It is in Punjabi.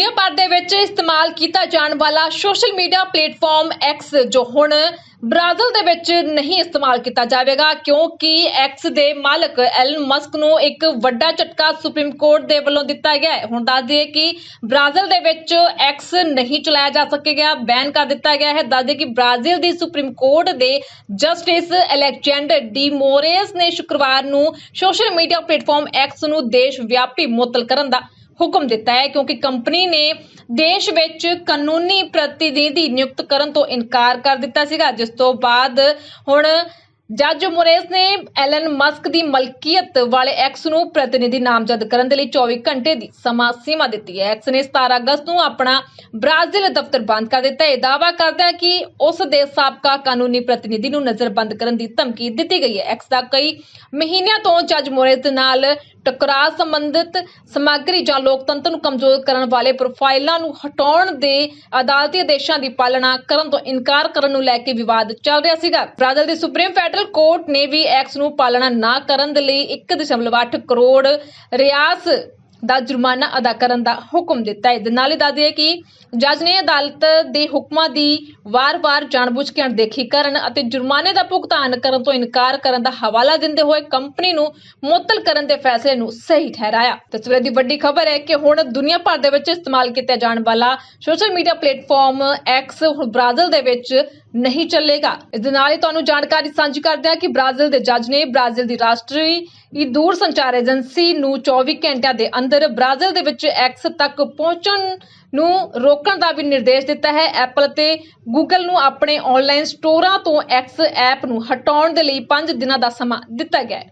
ਦੁਨੀਆ ਭਰ ਦੇ ਵਿੱਚ ਇਸਤੇਮਾਲ ਕੀਤਾ ਜਾਣ ਵਾਲਾ ਸੋਸ਼ਲ ਮੀਡੀਆ ਪਲੇਟਫਾਰਮ X ਜੋ ਹੁਣ ਬ੍ਰਾਜ਼ੀਲ ਦੇ ਵਿੱਚ ਨਹੀਂ ਇਸਤੇਮਾਲ ਕੀਤਾ ਜਾਵੇਗਾ, ਕਿਉਂਕਿ X ਦੇ ਮਾਲਕ ਐਲਨ ਮਸਕ ਨੂੰ ਇੱਕ ਵੱਡਾ ਝਟਕਾ ਸੁਪਰੀਮ ਕੋਰਟ ਦੇ ਵੱਲੋਂ ਦਿੱਤਾ ਗਿਆ ਹੈ। ਹੁਣ ਦੱਸ ਦਈਏ ਕਿ ਬ੍ਰਾਜ਼ੀਲ ਦੇ ਵਿੱਚ X ਨਹੀਂ ਚਲਾਇਆ ਜਾ ਸਕੇਗਾ ਬੈਨ ਕਰ ਦਿੱਤਾ ਗਿਆ ਹੈ। ਦੱਸ ਦਈਏ ਕਿ ਬ੍ਰਾਜ਼ੀਲ ਦੀ ਸੁਪਰੀਮ ਕੋਰਟ ਦੇ ਜਸਟਿਸ ਅਲੈਗਜ਼ੈਂਡਰ ਡੀ ਮੋਰੇਸ ਨੇ ਸ਼ੁੱਕਰਵਾਰ ਨੂੰ ਸੋਸ਼ਲ ਮੀਡੀਆ ਪਲੇਟਫਾਰਮ ਐਕਸ ਨੂੰ ਦੇਸ਼ ਵਿਆਪੀ ਮੁਅੱਤਲ ਕਰਨ ਦਾ ਹੁਕਮ ਦਿੱਤਾ ਹੈ ਕਿਉਂਕਿ ਕੰਪਨੀ ਨੇ ਦੇਸ਼ ਵਿੱਚ ਕਾਨੂੰਨੀ ਪ੍ਰਤੀਨਿਧੀ ਨਿਯੁਕਤ ਕਰਨ ਤੋਂ ਇਨਕਾਰ ਕਰ ਦਿੱਤਾ ਸੀਗਾ। ਜਿਸ ਤੋਂ ਬਾਅਦ ਹੁਣ ਜੱਜ ਮੋਰੇਸ ਨੇ ਐਲਨ ਮਸਕ ਦੀ ਮਲਕੀਅਤ ਵਾਲੇ ਐਕਸ ਨੂੰ ਪ੍ਰਤੀਨਿਧੀ ਨਾਮਜ਼ਦ ਕਰਨ ਦੇ ਲਈ 24 ਘੰਟੇ ਦੀ ਸਮਾਂ ਸੀਮਾ ਦਿੱਤੀ ਹੈ। ਐਕਸ ਨੇ 17 ਅਗਸਤ ਨੂੰ ਆਪਣਾ ਬ੍ਰਾਜ਼ੀਲ ਦਫ਼ਤਰ ਬੰਦ ਕਰ ਦਿੱਤਾ। ਹੈ ਦਾਅਵਾ ਕਰਦਾ ਹੈ ਕਿ ਉਸ ਦੇ ਸਾਬਕਾ ਕਾਨੂੰਨੀ ਪ੍ਰਤੀਨਿਧੀ ਨੂੰ ਨਜ਼ਰਬੰਦ ਕਰਨ ਦੀ ਧਮਕੀ ਦਿੱਤੀ ਗਈ ਹੈ। ਐਕਸ ਦਾ ਕਈ ਮਹੀਨਿਆਂ ਤੋਂ ਜੱਜ ਮੋਰੇਸ ਦੇ ਨਾਲ ਟਕਰਾਅ ਸੰਬੰਧਿਤ ਸਮੱਗਰੀ ਜਾਂ ਲੋਕਤੰਤਰ ਨੂੰ ਕਮਜ਼ੋਰ ਕਰਨ ਵਾਲੇ ਪ੍ਰੋਫਾਈਲਾਂ ਨੂੰ ਹਟਾਉਣ ਦੇ ਅਦਾਲਤੀ ਆਦੇਸ਼ਾਂ ਦੀ ਪਾਲਣਾ ਕਰਨ ਤੋਂ ਇਨਕਾਰ ਕਰਨ ਨੂੰ ਲੈ ਕੇ ਵਿਵਾਦ ਚੱਲ ਰਿਹਾ ਸੀਗਾ। ਬ੍ਰਾਜ਼ੀਲ ਦੀ ਸੁਪਰੀਮ ਫੈਡਰਲ ਕੋਰਟ ਨੇ ਵੀ ਐਕਸ ਨੂੰ ਪਾਲਣਾ ਨਾ ਕਰਨ ਦੇ ਲਈ 1.8 ਕਰੋੜ ਰਿਆਸ ਦਾ ਜੁਰਮਾਨਾ ਅਦਾ ਕਰਨ ਦਾ ਹੁਕਮ ਦਿੱਤਾ ਹੈ। ਦੇ ਨਾਲ ਹੀ ਦੱਸ ਕਿ ਜੱਜ ਨੇ ਅਦਾਲਤ ਦੇ ਹੁਕਮਾਂ ਦੀ ਵਾਰ-ਵਾਰ ਜਾਣਬੁੱਝ ਕੇ ਅਣਦੇਖੀ ਕਰਨ ਅਤੇ ਜੁਰਮਾਨੇ ਦਾ ਭੁਗਤਾਨ ਕਰਨ ਤੋਂ ਇਨਕਾਰ ਕਰਨ ਦਾ ਹਵਾਲਾ ਦਿੰਦੇ ਹੋਏ ਕੰਪਨੀ ਨੂੰ ਮੁਅੱਤਲ ਕਰਨ ਦੇ ਫੈਸਲੇ ਨੂੰ ਸਹੀ ਠਹਿਰਾਇਆ। ਤਸਵੀਰ ਦੀ ਵੱਡੀ ਖਬਰ ਹੈ ਕਿ ਹੁਣ ਦੁਨੀਆ ਭਰ ਦੇ ਵਿੱਚ ਇਸਤੇਮਾਲ ਕੀਤਾ ਜਾਣ ਵਾਲਾ ਸੋਸ਼ਲ ਮੀਡੀਆ ਪਲੇਟਫਾਰਮ ਐਕਸ ਹੁਣ ਬ੍ਰਾਜ਼ੀਲ ਦੇ ਵਿੱਚ ਨਹੀਂ ਚੱਲੇਗਾ। ਇਸ ਦੇ ਨਾਲ ਹੀ ਤੁਹਾਨੂੰ ਜਾਣਕਾਰੀ ਸਾਂਝੀ ਕਰਦੇ ਹਾਂ ਕਿ ਬ੍ਰਾਜ਼ੀਲ ਦੇ ਜੱਜ ਨੇ ਬ੍ਰਾਜ਼ੀਲ ਦੀ ਰਾਸ਼ਟਰੀ ਦੂਰ ਸੰਚਾਰ ਏਜੰਸੀ ਨੂੰ 24 ਘੰਟਿਆਂ ਦੇ ਅੰਦਰ ਬ੍ਰਾਜ਼ੀਲ ਦੇ ਵਿੱਚ ਐਕਸ ਤੱਕ ਪਹੁੰਚਣ ਨੂੰ ਰੋਕਣ ਦਾ ਵੀ ਨਿਰਦੇਸ਼ ਦਿੱਤਾ ਹੈ। ਐਪਲ ਅਤੇ ਗੂਗਲ ਨੂੰ ਆਪਣੇ ਆਨਲਾਈਨ ਸਟੋਰਾਂ ਤੋਂ ਐਕਸ ਐਪ ਨੂੰ ਹਟਾਉਣ ਦੇ ਲਈ 5 ਦਿਨਾਂ ਦਾ ਸਮਾਂ ਦਿੱਤਾ ਗਿਆ ਹੈ।